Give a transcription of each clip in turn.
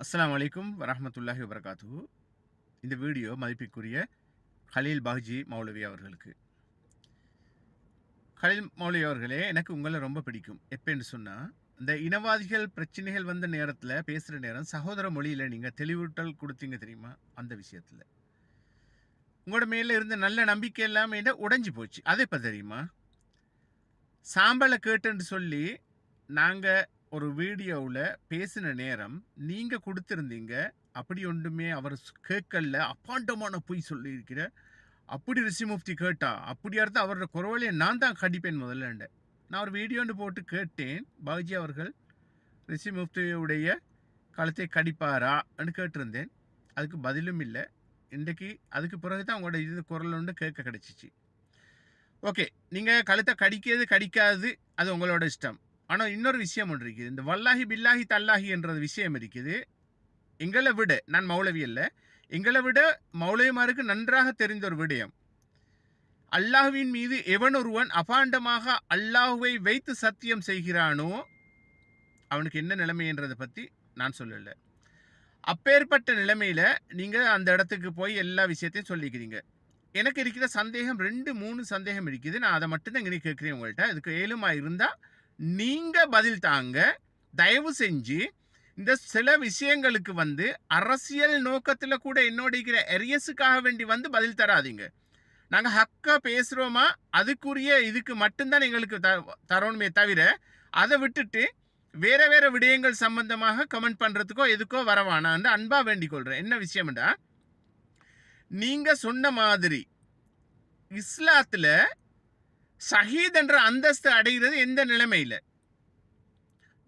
அஸ்லாம் வலைக்கும் வரமத்துல்லாஹி வபர்காத்து இந்த வீடியோ மதிப்பிற்குரிய ஹலீல் பாஜி மௌலவி அவர்களுக்கு. ஹலீல் மௌலவி அவர்களே எனக்கு உங்களை ரொம்ப பிடிக்கும். எப்போன்னு சொன்னால் இந்த இனவாதிகள் பிரச்சனைகள் வந்த நேரத்தில் பேசுகிற நேரம் சகோதர மொழியில் நீங்கள் தெளிவூட்டல் கொடுத்தீங்க தெரியுமா? அந்த விஷயத்தில். உங்களோட மேலே இருந்த நல்ல நம்பிக்கை எல்லாமே உடஞ்சி போச்சு. அதை இப்போ தெரியுமா? சாம்பலை கேட்டுன்னு சொல்லி நாங்கள் ஒரு வீடியோவில் பேசின நேரம் நீங்கள் கொடுத்துருந்தீங்க அப்படி ஒன்றுமே அவர் ஸ்- கேட்கல அப்பாண்டமான பொய் சொல்லியிருக்கிற அப்படி ரிஷி முஃப்தி கேட்டா அப்படி அடுத்து அவரோட குரவலையை நான் தான் கடிப்பேன் முதல்ல நான் ஒரு வீடியோன்னு போட்டு கேட்டேன் பாஜி அவர்கள் ரிஷி முஃப்தியுடைய கழுத்தை கடிப்பாரான்னு கேட்டிருந்தேன். அதுக்கு பதிலும் இல்லை. இன்றைக்கு அதுக்கு பிறகு தான் உங்களோட இது குரல் ஒன்று கேட்க கிடச்சிச்சு. ஓகே நீங்கள் கழுத்தை கடிக்கிறது கடிக்காது அது உங்களோட இஷ்டம். ஆனால் இன்னொரு விஷயம் ஒன்று இருக்குது. இந்த வல்லாஹி பில்லாஹி தல்லாஹி என்ற விஷயம் இருக்குது. எங்களை விட நான் மௌலவி அல்ல. எங்களை விட மௌலவிமாருக்கு நன்றாக தெரிந்த ஒரு விடயம். அல்லாஹுவின் மீது எவன் ஒருவன் அபாண்டமாக அல்லாஹுவை வைத்து சத்தியம் செய்கிறானோ அவனுக்கு என்ன நிலைமைன்றதை பற்றி நான் சொல்லலை. அப்பேற்பட்ட நிலைமையில் நீங்கள் அந்த இடத்துக்கு போய் எல்லா விஷயத்தையும் சொல்லிக்கிறீங்க. எனக்கு இருக்கிற சந்தேகம் ரெண்டு மூணு சந்தேகம் இருக்குது. நான் அதை மட்டும்தான் இங்கே கேட்குறேன் உங்கள்கிட்ட அதுக்கு ஏழுமா இருந்தால் நீங்கள் பதில் தாங்க தயவு செஞ்சு இந்த சில விஷயங்களுக்கு வந்து அரசியல் நோக்கத்தில் கூட என்னோட இருக்கிற எரியஸுக்காக வேண்டி வந்து பதில் தராதீங்க. நாங்கள் ஹக்கா பேசுகிறோமா அதுக்குரிய இதுக்கு மட்டும்தான் எங்களுக்கு த தரணுமே தவிர அதை விட்டுட்டு வேறு வேறு விடயங்கள் சம்பந்தமாக கமெண்ட் பண்ணுறதுக்கோ எதுக்கோ வரவானான்னு அன்பாக வேண்டிக் கொள்கிறேன் என்ன விஷயம்டா? நீங்கள் சொன்ன மாதிரி இஸ்லாத்தில் ஷஹீத் என்ற அந்தஸ்து அடைகிறது எந்த நிலைமையில?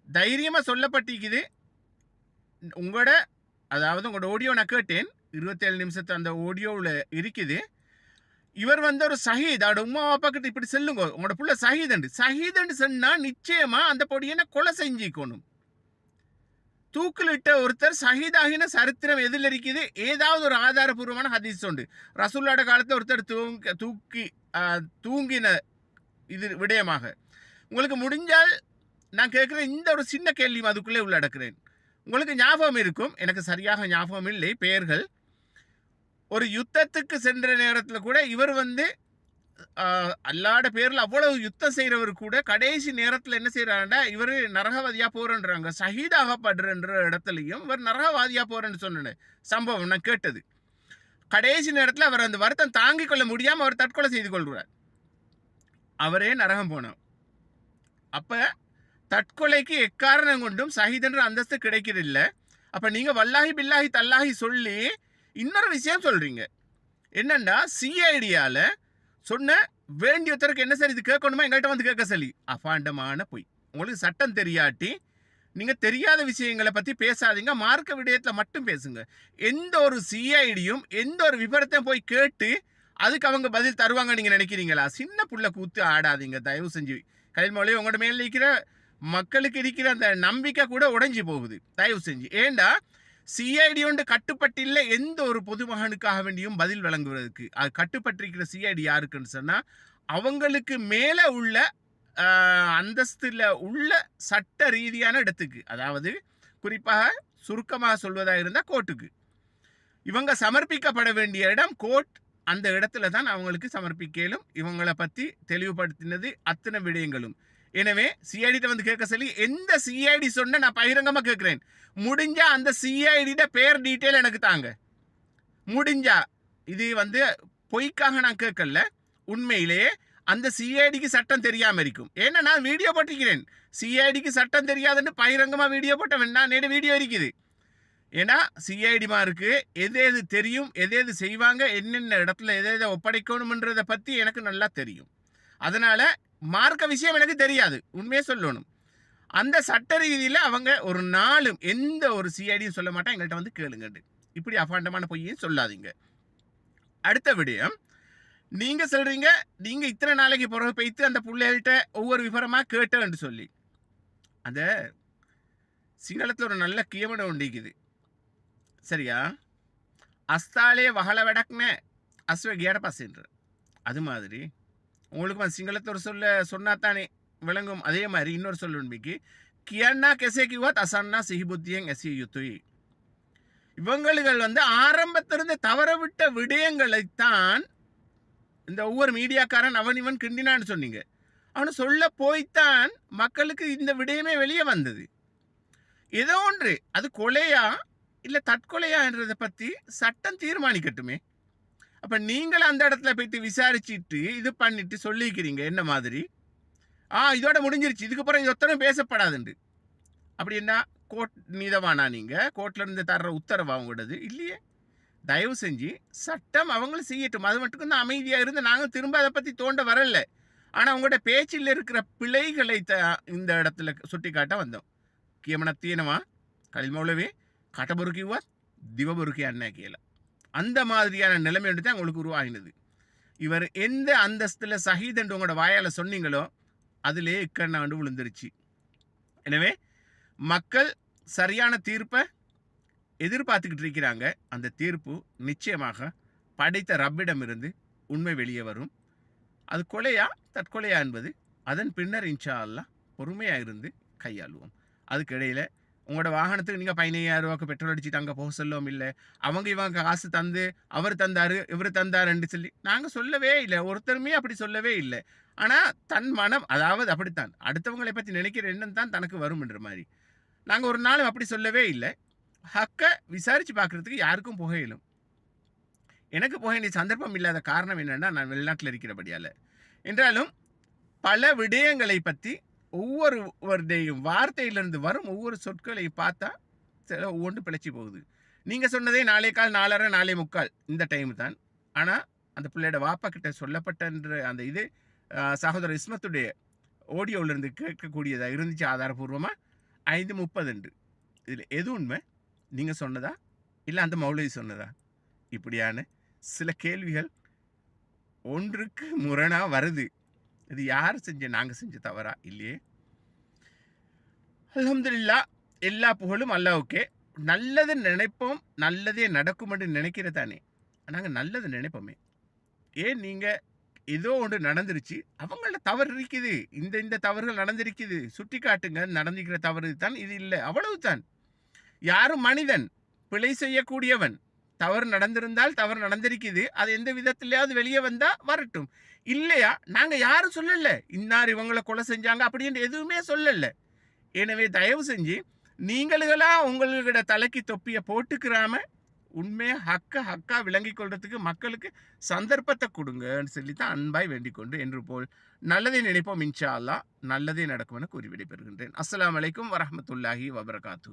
தைரியமா சொல்லப்பட்டிருக்குது. உங்களோட அதாவது உங்களோட ஆடியோ நான் கேட்டேன். இருபத்தேழு நிமிஷத்து அந்த ஆடியோவில் இருக்குது. இவர் வந்து ஒரு சஹீத். அவட உமா அப்பா கிட்ட இப்படி செல்லுங்க. உங்களோட புள்ள சஹீதண்டு சஹீதண்டு சொன்னா நிச்சயமா அந்த பொடியனை கொலை செஞ்சிக்கணும். தூக்கிலிட்ட ஒருத்தர் சஹீதாகின சரித்திரம் எதில் இருக்குது? ஏதாவது ஒரு ஆதாரபூர்வமான ஹதீஸ் உண்டு. ரசூல்லாட காலத்தில் ஒருத்தர் தூங்க தூக்கி தூங்கின இது விடயமாக. உங்களுக்கு முடிஞ்சால் நான் கேட்குற இந்த ஒரு சின்ன கேள்வியும் அதுக்குள்ளே உள்ளடக்கிறேன். உங்களுக்கு ஞாபகம் இருக்கும் எனக்கு சரியாக ஞாபகம் இல்லை பெயர்கள். ஒரு யுத்தத்துக்கு சென்ற நேரத்தில் கூட இவர் வந்து அல்லாட பேரில் அவ்வளவு யுத்தம் செய்கிறவர் கூட கடைசி நேரத்தில் என்ன செய்கிறாருன்னா இவர் நரகவாதியாக போகிறன்றாங்க சகிதாகப்படுறன்ற இடத்துலையும் இவர் நரகவாதியாக போகிறேன்னு சொன்ன சம்பவம் நான் கேட்டது. கடைசி நேரத்தில் அவர் அந்த வருத்தம் தாங்கிக் கொள்ள முடியாமல் அவர் தற்கொலை செய்து கொள்கிறார் அவரே நரகம் போனோம் அப்ப தற்கொலைக்கு எக்காரணம் கொண்டும் சஹிதன்ற அந்தஸ்து கிடைக்கிறதில்ல அப்ப நீங்க வல்லாஹி பில்லாஹி தல்லாஹி சொல்லி இன்னொரு விஷயம் சொல்றீங்க. என்னென்னா சிஐடியால சொன்ன வேண்டியத்தருக்கு என்ன சார்? இது கேட்கணுமா? எங்கள்கிட்ட வந்து கேட்க சொல்லி அபாண்டமான பொய். உங்களுக்கு சட்டம் தெரியாட்டி நீங்கள் தெரியாத விஷயங்களை பத்தி பேசாதீங்க. மார்க்க விடயத்துல மட்டும் பேசுங்க. எந்த ஒரு சிஐடியும் எந்த ஒரு விபரத்தையும் போய் கேட்டு அதுக்கு அவங்க பதில் தருவாங்க நீங்க நினைக்கிறீங்களா? சின்ன புள்ள கூத்து ஆடாதீங்க. தயவு செஞ்சு. கல்மொழி உங்களோட மேல இருக்கிற மக்களுக்கு இருக்கிற அந்த நம்பிக்கை கூட உடைஞ்சி போகுது. தயவு செஞ்சு. ஏண்டா? சிஐடி ஒன்று கட்டுப்பட்டில்ல எந்த ஒரு பொதுமகனுக்காக வேண்டியும் பதில் வழங்குவதற்கு. அது கட்டுப்பட்டிருக்கிற சிஐடி யாருக்குன்னு சொன்னால் அவங்களுக்கு மேலே உள்ள அந்தஸ்தில் உள்ள சட்ட ரீதியான இடத்துக்கு. அதாவது குறிப்பாக சுருக்கமாக சொல்வதாக இருந்தால் கோர்ட்டுக்கு. இவங்க சமர்ப்பிக்கப்பட வேண்டிய இடம் கோர்ட் அந்த இடத்துல தான் அவங்களுக்கு சமர்ப்பிக்கலும் இவங்களை பற்றி தெளிவுபடுத்தினது அத்தனை விடயங்களும். எனவே சிஐடிட்ட வந்து கேட்க சொல்லி எந்த சிஐடி சொன்ன நான் பகிரங்கமாக கேட்குறேன். முடிஞ்சா அந்த சிஐடிட பேர் டீட்டெயில் எனக்கு தாங்க. முடிஞ்சா இது வந்து பொய்க்காக நான் கேட்கல. உண்மையிலேயே அந்த சிஐடிக்கு சட்டம் தெரியாமல் இருக்கும். ஏன்னா நான் வீடியோ போட்டிருக்கிறேன். சிஐடிக்கு சட்டம் தெரியாதுன்னு பகிரங்கமாக வீடியோ போட்டவன். நான் நேரு வீடியோ இருக்குது ஏன்னா சிஐடிமாருக்கு எது எது தெரியும் எது எது செய்வாங்க என்னென்ன இடத்துல எதை எதை ஒப்படைக்கணுமன்றதை பற்றி எனக்கு நல்லா தெரியும். அதனால் மார்க்க விஷயம் எனக்கு தெரியாது. உண்மையே சொல்லணும். அந்த சட்ட ரீதியில் அவங்க ஒரு நாளும் எந்த ஒரு சிஐடியும் சொல்ல மாட்டேன் எங்கள்கிட்ட வந்து கேளுங்கண்டு இப்படி அபாண்டமான பொய்யும் சொல்லாதீங்க. அடுத்த விடயம். நீங்கள் சொல்கிறீங்க நீங்கள் இத்தனை நாளைக்கு பிறகு போய்த்து அந்த பிள்ளைகள்கிட்ட ஒவ்வொரு விவரமாக கேட்டேன்னு சொல்லி. அந்த சிங்களத்தில் ஒரு நல்ல கியமனை உண்டிக்குது சரியா? அஸ்தாலே வகல வெடக்னே. அஸ்வ கேட பசன்ற. அது மாதிரி. உங்களுக்கு சிங்களத்தை ஒரு சொல்ல சொன்னாத்தானே விளங்கும். அதே மாதிரி இன்னொரு சொல் உண்மைக்கு. கியன்னா கெசே கிவாத் அசன்னா சிஹிபுத்தியங் எசி யுத்துய். இவங்களுகள் வந்து ஆரம்பத்திலிருந்து தவற விட்ட விடயங்களைத்தான் இந்த ஒவ்வொரு மீடியாக்காரன் அவன் இவன் கிண்டினான்னு சொன்னீங்க. அவனு சொல்ல போய்த்தான் மக்களுக்கு இந்த விடயமே வெளியே வந்தது. ஏதோ ஒன்று. அது கொலையா? இல்லை தற்கொலையான்றதை பற்றி சட்டம் தீர்மானிக்கட்டுமே. அப்போ நீங்கள் அந்த இடத்துல போயிட்டு விசாரிச்சுட்டு இது பண்ணிட்டு சொல்லிக்கிறீங்க என்ன மாதிரி? ஆ இதோட முடிஞ்சிருச்சு. இதுக்கப்புறம் இது ஒத்தனும் பேசப்படாதுண்டு. அப்படின்னா கோர்ட் நீதவானா நீங்கள் கோர்ட்லேருந்து தர்ற உத்தரவு அவங்களோடது இல்லையே. தயவு செஞ்சு சட்டம் அவங்களும் செய்யட்டும். அது மட்டும் தான் அமைதியாக இருந்து நாங்கள் திரும்ப அதை பற்றி தோண்ட வரல. ஆனால் அவங்களோட பேச்சில் இருக்கிற பிழைகளை த இந்த இடத்துல சுட்டி காட்ட வந்தோம். கியமன தீனமா கலிமௌலவே? கட்டபொரு கிவ்வார் திவபொரு கியான்னா கேல அந்த மாதிரியான நிலைமை தான் உங்களுக்கு உருவாகினது. இவர் எந்த அந்தஸ்தில் சஹீத் உங்களோட வாயால் சொன்னீங்களோ அதிலே இக்கண்ணா வந்து விழுந்துருச்சு. எனவே மக்கள் சரியான தீர்ப்பை எதிர்பார்த்துக்கிட்டு இருக்கிறாங்க. அந்த தீர்ப்பு நிச்சயமாக படைத்த ரப்பிடமிருந்து உண்மை வெளியே வரும். அது கொலையா தற்கொலையா என்பது அதன் பின்னர் இன்ஷா அல்லா பொறுமையாக இருந்து கையாளுவோம். அதுக்கிடையில் உங்களோட வாகனத்துக்கு நீங்கள் பதினையாயிரம் ரூபாய்க்கு பெட்ரோல் அடிச்சுட்டு அங்கே போக சொல்லவும் இல்லை அவங்க இவங்க காசு தந்து அவர் தந்தார் இவர் தந்தாருன்னு சொல்லி நாங்கள் சொல்லவே இல்லை. ஒருத்தருமே அப்படி சொல்லவே இல்லை. ஆனால் தன் மனம் அதாவது அப்படித்தான். அடுத்தவங்களை பற்றி நினைக்கிற எண்ணம் தான் தனக்கு வரும்ன்ற மாதிரி. நாங்கள் ஒரு நாளும் அப்படி சொல்லவே இல்லை. ஹக்கை விசாரித்து பார்க்குறதுக்கு யாருக்கும் புகையிலும். எனக்கு புகை வேண்டிய சந்தர்ப்பம் இல்லாத காரணம் என்னென்னா நான் வெளிநாட்டில் இருக்கிறபடியால். என்றாலும் பல விடயங்களை பற்றி ஒவ்வொருவருடையும் வார்த்தையிலிருந்து வரும் ஒவ்வொரு சொற்களையும் பார்த்தா சில ஒவ்வொன்று பிழைச்சி போகுது. நீங்கள் சொன்னதே நாளை கால் நாலரை நாளை முக்கால் இந்த டைம் தான். ஆனால் அந்த பிள்ளையோட வாப்பா கிட்ட சொல்லப்பட்டன்ற அந்த இது சகோதரர் இஸ்மத்துடைய ஓடியோவிலிருந்து கேட்கக்கூடியதாக இருந்துச்சு ஆதாரபூர்வமாக ஐந்து முப்பதுண்டு இதில் எது உண்மை? நீங்கள் சொன்னதா? இல்லை அந்த மௌலவி சொன்னதா? இப்படியான சில கேள்விகள் ஒன்றுக்கு முரணாக வருது. இது யார் செஞ்ச? நாங்கள் செஞ்ச தவறா? இல்லையே. அலமதுல்லா எல்லா புகழும் அல்லாவுக்கே நல்லது நினைப்போம் நல்லதே நடக்கும் என்று நினைக்கிற தானே. நாங்கள் நல்லது நினைப்போமே. ஏன் நீங்கள் ஏதோ ஒன்று நடந்துருச்சு அவங்கள தவறு இருக்குது. இந்த இந்த தவறுகள் நடந்திருக்குது. சுட்டி காட்டுங்க நடந்திருக்கிற தவறு தான் இது இல்லை. அவ்வளவு தான் யாரும் மனிதன் பிழை செய்யக்கூடியவன் தவறு நடந்திருந்தால் தவறு நடந்திருக்குது. அது எந்த விதத்திலேயாவது வெளியே வந்தால் வரட்டும். இல்லையா? நாங்க யாரும் சொல்லலை. இன்னார் இவங்களை கொலை செஞ்சாங்க அப்படின்னு எதுவுமே சொல்லல. எனவே தயவு செஞ்சு நீங்களுகளாக உங்களோட தலைக்கு தொப்பியை போட்டுக்கிறாம உண்மையை ஹக்கா ஹக்கா விளங்கி கொள்றதுக்கு மக்களுக்கு சந்தர்ப்பத்தை கொடுங்கன்னு சொல்லி தான் அன்பாய் வேண்டிக் கொண்டு என்று போல் நல்லதை நினைப்போம் இன்ஷா அல்லா நல்லதே நடக்கும் என கூறி விடைபெறுகின்றேன். அஸ்லாம் வலைக்கம் வரமத்துல்லாஹி வபரகாத்து